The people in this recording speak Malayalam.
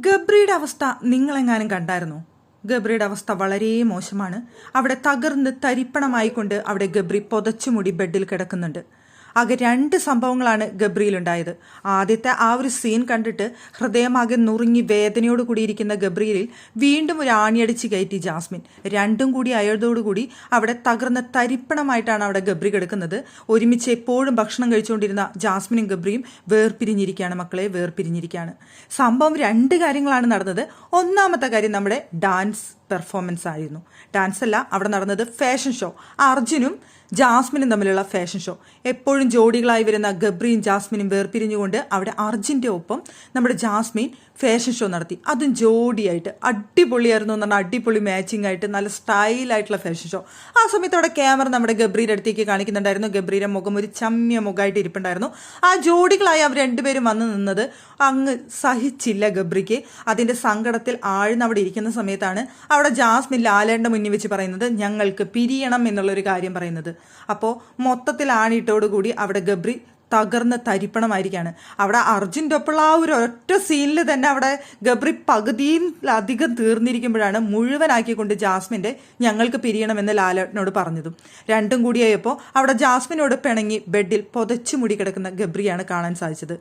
ഗബ്രിയുടെ അവസ്ഥ നിങ്ങളെങ്ങാനും കണ്ടായിരുന്നു? ഗബ്രിയുടെ അവസ്ഥ വളരെ മോശമാണ്. അവിടെ തകർന്ന് തരിപ്പണമായിക്കൊണ്ട് അവിടെ ഗബ്രി പൊതച്ചുമുടി ബെഡിൽ കിടക്കുന്നുണ്ട്. ആകെ രണ്ട് സംഭവങ്ങളാണ് ഗബ്രിയിലുണ്ടായത്. ആദ്യത്തെ ആ ഒരു സീൻ കണ്ടിട്ട് ഹൃദയമാകെ നുറുങ്ങി വേദനയോട് കൂടിയിരിക്കുന്ന ഗബ്രിയിലിൽ വീണ്ടും ഒരു ആണിയടിച്ച് കയറ്റി ജാസ്മിൻ. രണ്ടും കൂടി ആയതോടുകൂടി അവിടെ തകർന്ന തരിപ്പണമായിട്ടാണ് അവിടെ ഗബ്രി കിടക്കുന്നത്. ഒരുമിച്ച് എപ്പോഴും ഭക്ഷണം കഴിച്ചുകൊണ്ടിരുന്ന ജാസ്മിനും ഗബ്രിയും വേർപിരിഞ്ഞിരിക്കുകയാണ് മക്കളെ വേർപിരിഞ്ഞിരിക്കുകയാണ്. സംഭവം രണ്ട് കാര്യങ്ങളാണ് നടന്നത്. ഒന്നാമത്തെ കാര്യം നമ്മുടെ ഡാൻസ് പെർഫോമൻസ് ആയിരുന്നു. ഡാൻസ് അല്ല അവിടെ നടന്നത് ഫാഷൻ ഷോ അർജുനും ജാസ്മിനും തമ്മിലുള്ള ഫാഷൻ ഷോ എപ്പോഴും ജോഡികളായി വരുന്ന ഗബ്രിയും ജാസ്മിനും വേർപിരിഞ്ഞുകൊണ്ട് അവിടെ അർജുന്റെ ഒപ്പം നമ്മുടെ ജാസ്മിൻ ഫാഷൻ ഷോ നടത്തി. അതും ജോഡിയായിട്ട്. അടിപൊളിയായിരുന്നു എന്ന് പറഞ്ഞാൽ അടിപൊളി മാച്ചിങ് ആയിട്ട് നല്ല സ്റ്റൈലായിട്ടുള്ള ഫാഷൻ ഷോ ആ സമയത്ത് അവിടെ ക്യാമറ നമ്മുടെ ഗബ്രിയുടെ അടുത്തേക്ക് കാണിക്കുന്നുണ്ടായിരുന്നു. ഗബ്രിയുടെ മുഖം ഒരു ചമ്മിയ മുഖമായിട്ട് ഇരിപ്പുണ്ടായിരുന്നു. ആ ജോഡികളായി അവർ രണ്ടുപേരും വന്ന് നിന്നത് അങ്ങ് സഹിച്ചില്ല ഗബ്രിക്ക്. അതിന്റെ സങ്കടത്തിൽ ആഴ്ന്ന് അവിടെ ഇരിക്കുന്ന സമയത്താണ് അവിടെ ജാസ്മിൻ ലാലേന്റെ മുന്നിൽ വെച്ച് പറയുന്നത് ഞങ്ങൾക്ക് പിരിയണം എന്നുള്ളൊരു കാര്യം പറയുന്നത്. അപ്പോൾ മൊത്തത്തിൽ ആണിട്ടോടുകൂടി അവിടെ ഗബ്രി തകർന്ന് തരിപ്പണമായിരിക്കാണ്. അവിടെ അർജുന്റെ ഒപ്പമുള്ള ആ ഒരു ഒറ്റ സീനിൽ തന്നെ അവിടെ ഗബ്രി പകുതിയിലധികം തീർന്നിരിക്കുമ്പോഴാണ് മുഴുവനാക്കിക്കൊണ്ട് ജാസ്മിന്റെ ഞങ്ങൾക്ക് പിരിയണമെന്ന് ലാലേട്ടനോട് പറഞ്ഞതും. രണ്ടും കൂടിയായപ്പോൾ അവിടെ ജാസ്മിനോട് പിണങ്ങി ബെഡിൽ പൊതച്ചു മുടി കിടക്കുന്ന ഗബ്രിയാണ് കാണാൻ സാധിച്ചത്.